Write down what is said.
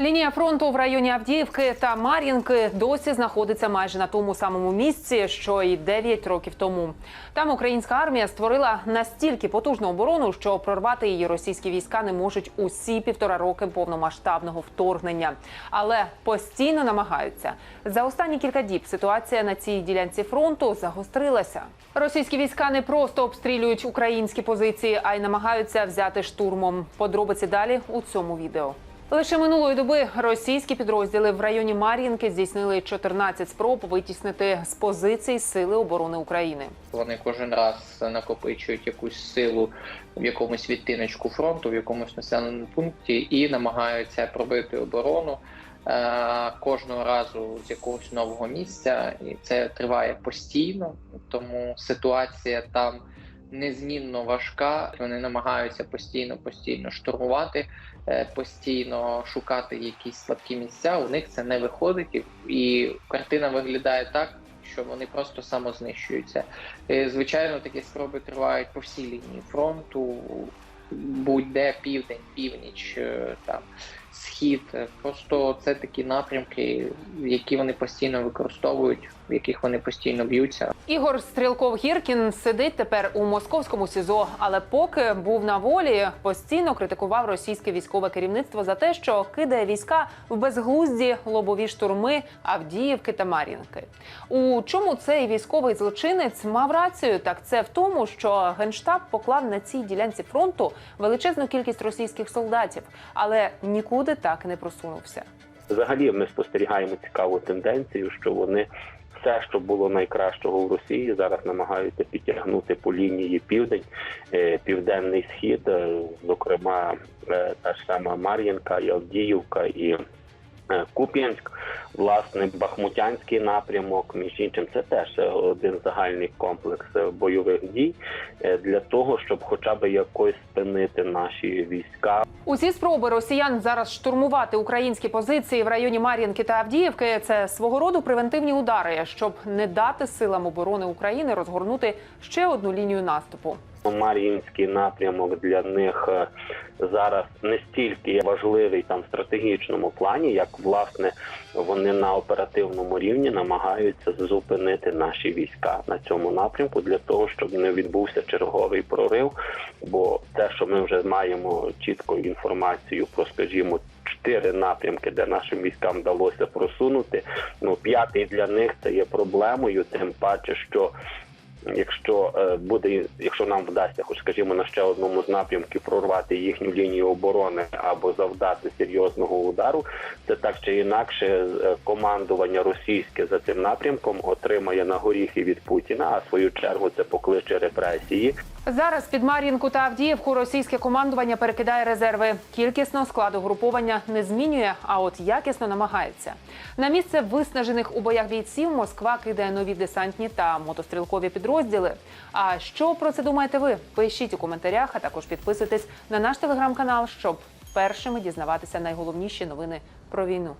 Лінія фронту в районі Авдіївки та Мар'їнки досі знаходиться майже на тому самому місці, що і 9 років тому. Там українська армія створила настільки потужну оборону, що прорвати її російські війська не можуть усі півтора роки повномасштабного вторгнення, але постійно намагаються. За останні кілька діб ситуація на цій ділянці фронту загострилася. Російські війська не просто обстрілюють українські позиції, а й намагаються взяти штурмом. Подробиці далі у цьому відео. Лише минулої доби російські підрозділи в районі Мар'їнки здійснили 14 спроб витіснити з позицій Сили оборони України. Вони кожен раз накопичують якусь силу в якомусь відтиночку фронту, в якомусь населеному пункті, і намагаються пробити оборону е, кожного разу з якогось нового місця. І це триває постійно, тому ситуація там незмінно важка. Вони намагаються постійно, постійно штурмувати, е, постійно шукати якісь слабкі місця. У них це не виходить, і- картина виглядає так. Що вони просто самознищуються. Е, Звичайно, такі спроби тривають по всій лінії фронту, будь-де південь, північ, е, там схід. Е, Просто це такі напрямки, які вони постійно використовують, в яких вони постійно б'ються. Ігор Стрілков Гіркін сидить тепер у московському СІЗО, але поки був на волі, постійно критикував російське військове керівництво за те, що кидає війська в безглузді лобові штурми Авдіївки та Мар'їнки. У чому цей військовий злочинець мав рацію? Так це в тому, що генштаб поклав на цій ділянці фронту величезну кількість російських солдатів, але нікуди так не просунувся. Взагалі ми спостерігаємо цікаву тенденцію, що вони все, що було найкращого в Росії, зараз намагаються підтягнути по лінії південь, е, південний схід, е, зокрема е, та ж сама Мар'їнка, і Авдіївка і. Е, Куп'янськ, власне, Бахмутянський напрямок, між іншим, це теж один загальний комплекс бойових дій е, для того, щоб хоча б якось спинити наші війська Усі спроби росіян зараз штурмувати українські позиції в районі Мар'їнки та Авдіївки це свого роду превентивні удари, щоб не дати силам оборони України розгорнути ще одну лінію наступу. Мар'їнський напрямок для них е, зараз не стільки важливий там в стратегічному плані, як власне вони на оперативному рівні намагаються зупинити наші війська на цьому напрямку для того, щоб не відбувся черговий прорив. Бо те, що ми вже маємо чітку інформацію про, скажімо, чотири напрямки, де нашим військам вдалося просунути. Ну п'ятий для них це є проблемою, тим паче, що Якщо е, буде, якщо нам вдасться, хоч скажімо, на ще одному з напрямків прорвати їхню лінію оборони або завдати серйозного удару, це так чи інакше е, командування російське за цим напрямком отримає на горіхи від Путіна, а в свою чергу це покличе репресії. Зараз під Мар'їнку та Авдіївку російське командування перекидає резерви. Кількісно складу груповання не змінює, а от якісно намагається. На місце виснажених у боях бійців Москва кидає нові десантні та мотострілкові підрозділи. А що про це думаєте ви? Пишіть у коментарях, а також підписуйтесь на наш телеграм-канал, щоб першими дізнаватися найголовніші новини про війну.